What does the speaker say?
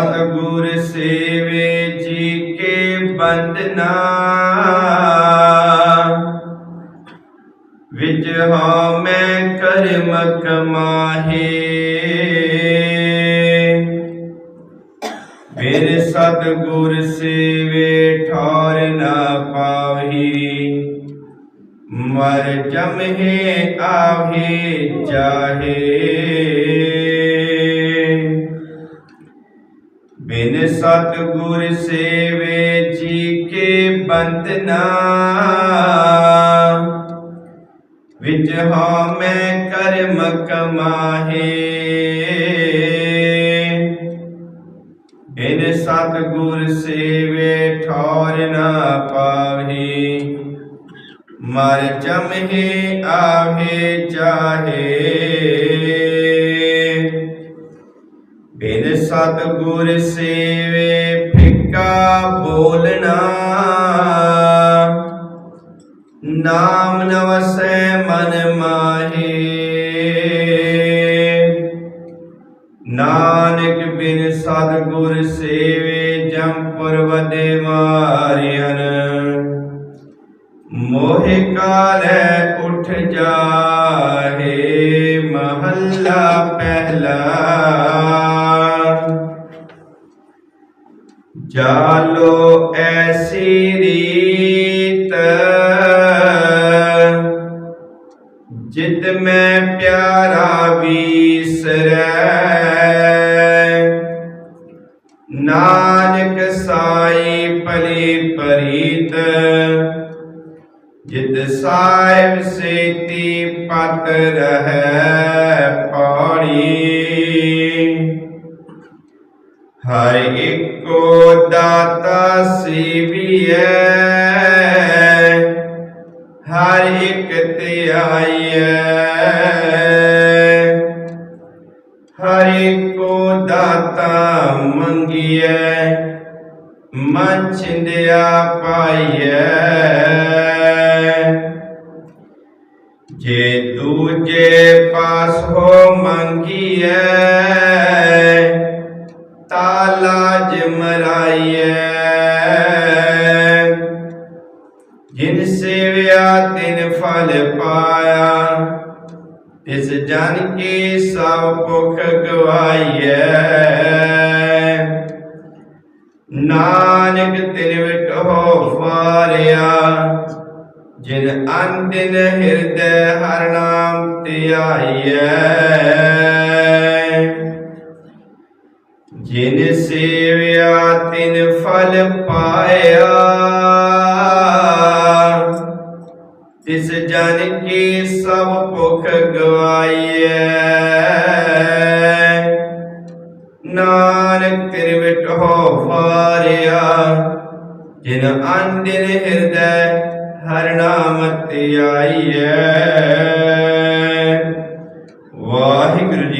ਸਤਿਗੁਰ ਸੇਵੇ ਜੀ ਕੇ ਬੰਦਨਾ ਵਿਚ ਹਾਂ ਮੈਂ ਕਰਮ ਕਮਾਹੇ। ਬਿਨ ਸਤਿਗੁਰ ਸੇਵੇ ਠਾਰ ਨਾ ਪਾਵੀ ਮਰ ਜਮਹਿ ਆਹੇ ਚਾਹੇ ਸਤਿਗੁਰ ਸੇਵੇ ਜੀ ਕੇ ਬੰਦਨਾ ਵਿਚ ਹਾਂ ਮੈਂ ਕਰਮ ਕਮਾਹੇ। ਬਿਨ ਸਤਿਗੁਰ ਸੇਵੇ ਠੌਰ ਨਾ ਪਾਵੀ ਮਰ ਜਮਹਿ ਆਵੇ ਚਾਹੇ ਬਿਨ ਸਤਿਗੁਰ ਸੇਵੇ ਫਿੱਕਾ ਬੋਲਣਾ। ਨਾਮ ਨਵਸੈ ਮਨ ਮਾਹੇ। ਨਾਨਕ ਬਿਨ ਸਤਿਗੁਰ ਸੇਵੇ ਜੰਪੁਰ ਵਦੇ ਮਾਰਿਆਨ ਮੋਹਿ ਕਾਲੈ ਉਠ ਜਾਹੇ ਮਹੱਲਾ ਪਹਿਲਾ। ਜਾਲੋ ਐਸੀ ਰੀਤ। ਜਿਤ ਮੈਂ ਪਿਆਰਾ ਵੀਸਰੈ। ਨਾਨਕ ਸਾਈ ਭਲੀ ਪਰੀਤ ਜਿਤ ਸਾਹਿਬ ਸੇਤੀ ਪਤ ਰਹੈ ਪਾਣੀ ਹਰ ਇੱਕੋ ਦਾਤਾ ਸੇਵੀਐ, ਹਰ ਇੱਕ ਧਿਆਈਐ ਹਰ ਇੱਕੋ ਦਾਤਾ ਮੰਗੀਐ ਮਨ ਛਿੰਦਿਆ ਪਾਈਐ। ਜੇ ਦੂਜੇ ਪਾਸ ਹੋ ਮੰਗੀਐ ਤਾਲਾ ਜਮਰਾਈਐ। ਜਿਨ ਸੇਵਿਆ, ਤਿਨ ਫਲ ਪਾਇਆ। ਇਸ ਜਨ ਕੀ ਸਭ ਭੁਖ ਗਵਾਈਐ। ਨਾਨਕ ਤਿਨ ਵਿਟ ਹੋ ਫਾਰਿਆ। ਜਿਨ ਅੰਤਿਨ ਹਿਰਦੈ, ਹਰ ਨਾਮ ਧਿਆਈਐ ਜਿਨ ਸੇਵਿਆ ਤਿਨ ਫਲ ਪਾਇਆ। ਤਿਸ ਜਨ ਕੀ ਸਭ ਭੁਖ ਗਵਾਈਐ। ਨਾਨਕ ਤੇਰੇ ਹੋ ਫਾਰਿਆ। ਜਿਨ ਅੰਦਿਨ ਹਿਰਦੈ, ਹਰ ਨਾਮ ਧਿਆਈਐ ਵਾਹਿਗੁਰੂ ਜੀ